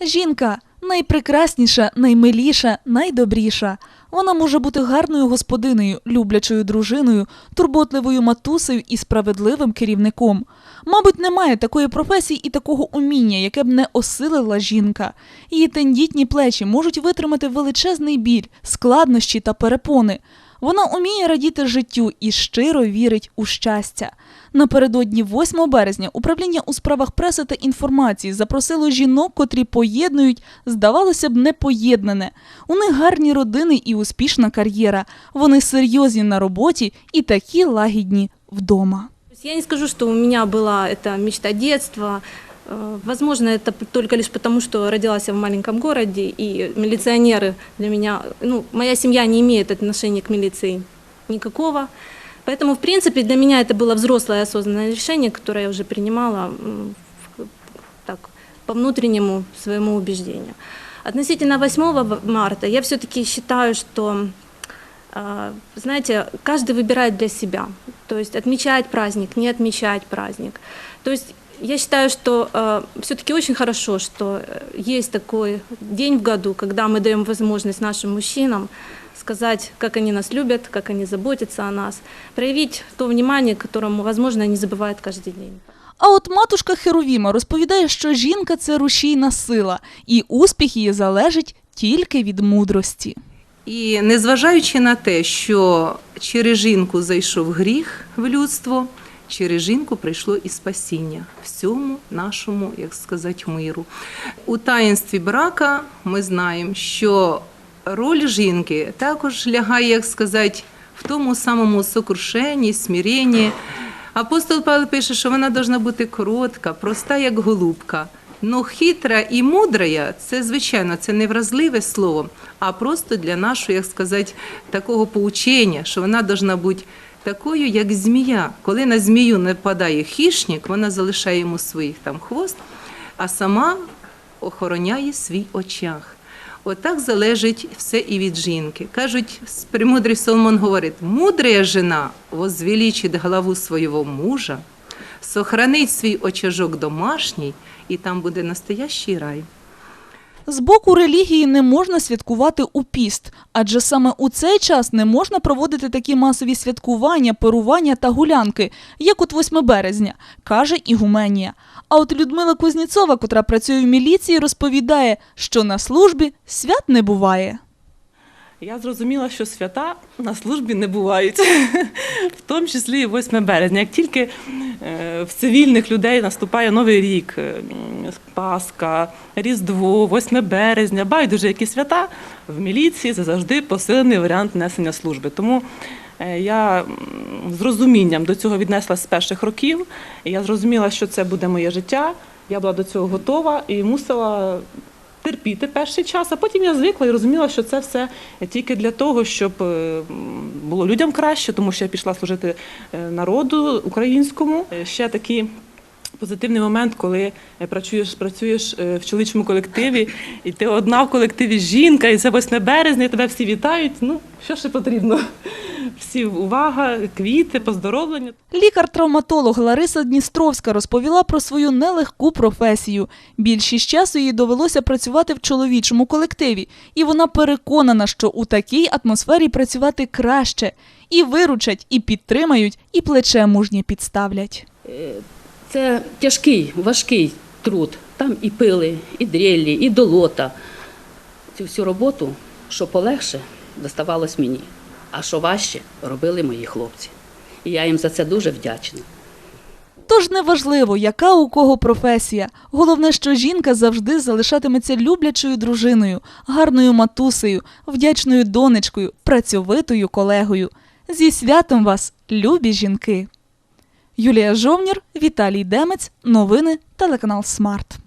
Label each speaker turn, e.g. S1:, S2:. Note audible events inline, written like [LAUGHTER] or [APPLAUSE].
S1: Жінка найпрекрасніша, наймиліша, найдобріша. Вона може бути гарною господинею, люблячою дружиною, турботливою матусею і справедливим керівником. Мабуть, немає такої професії і такого уміння, яке б не осилила жінка. Її тендітні плечі можуть витримати величезний біль, складнощі та перепони. Вона уміє радіти життю і щиро вірить у щастя. Напередодні 8 березня управління у справах преси та інформації запросило жінок, котрі поєднують, здавалося б, непоєднане. У них гарні родини і успішна кар'єра. Вони серйозні на роботі і такі лагідні вдома.
S2: Я не скажу, что у меня была эта мечта детства. Э, Возможно, это только лишь потому, что родилась я в маленьком городе, и милиционеры для меня, ну, моя семья не имеет отношения к милиции никакого. Поэтому, в принципе, для меня это было взрослое осознанное решение, которое я уже принимала так, по внутреннему своему убеждению. Относительно 8 в- марта, я все-таки считаю, что а, знаете, каждый выбирает для себя. То есть отмечать праздник, не отмечать праздник. То есть я считаю, что все-таки очень хорошо, что э, есть такой день в году, когда мы даем возможность нашим мужчинам сказать, как они нас любят, как они заботятся о нас, проявить то внимание, которому, возможно, они забывают каждый день.
S1: А от матушка Херовіма розповідає, що жінка це рушійна сила, і успіх її залежить тільки від мудрості.
S3: І незважаючи на те, що через жінку зайшов гріх в людство, через жінку прийшло і спасіння всьому нашому, як сказати, миру. У таїнстві брака ми знаємо, що роль жінки також лягає, як сказати, в тому самому сокрушенні, смиренні. Апостол Павло пише, що вона повинна бути коротка, проста, як голубка. Ну, хитра і мудра це, звичайно, це не вразливе слово, а просто для нашого, як сказати, такого поучення, що вона повинна бути такою, як змія. Коли на змію нападає хищник, вона залишає йому своїх там хвост, а сама охороняє свій очах. Отак залежить все і від жінки. Кажуть, премудрий Соломон говорить: мудрая жена возвеличить главу свого мужа, сохранить свій очажок домашній, і там буде настоящий рай.
S1: З боку релігії не можна святкувати у піст, адже саме у цей час не можна проводити такі масові святкування, перування та гулянки, як от 8 березня, каже Ігуменія. А от Людмила Кузніцова, котра працює в міліції, розповідає, що на службі свят не буває.
S4: Я зрозуміла, що свята на службі не бувають, [LAUGHS] в тому числі і 8 березня. Як тільки е, в цивільних людей наступає Новий рік, е, Пасха, Різдво, 8 березня, байдуже які свята, в міліції це завжди посилений варіант несення служби. Тому е, я з розумінням до цього віднеслась з перших років. Я зрозуміла, що це буде моє життя. Я була до цього готова і мусила терпіти перший час, а потім я звикла і розуміла, що це все тільки для того, щоб е, було людям краще, тому що я пішла служити е, народу українському. Е, Ще такий позитивний момент, коли працюєш, працюєш в чоловічому колективі, і ти одна в колективі жінка, і це 8 березня, і тебе всі вітають. Ну, що ще потрібно? Всі увага, квіти, поздоровлення.
S1: Лікар-травматолог Лариса Дністровська розповіла про свою нелегку професію. Більшість часу їй довелося працювати в чоловічому колективі, і вона переконана, що у такій атмосфері працювати краще. І виручать, і підтримають, і плече мужнє підставлять.
S5: Це тяжкий, важкий труд. Там і пили, і дрелі, і долота. Цю всю роботу, що полегше, доставалось мені, а що важче, робили мої хлопці. І я їм за це дуже вдячна.
S1: Тож неважливо, яка у кого професія. Головне, що жінка завжди залишатиметься люблячою дружиною, гарною матусею, вдячною донечкою, працьовитою колегою. Зі святом вас, любі жінки! Юлія Жовнір, Віталій Демець, новини, телеканал Смарт.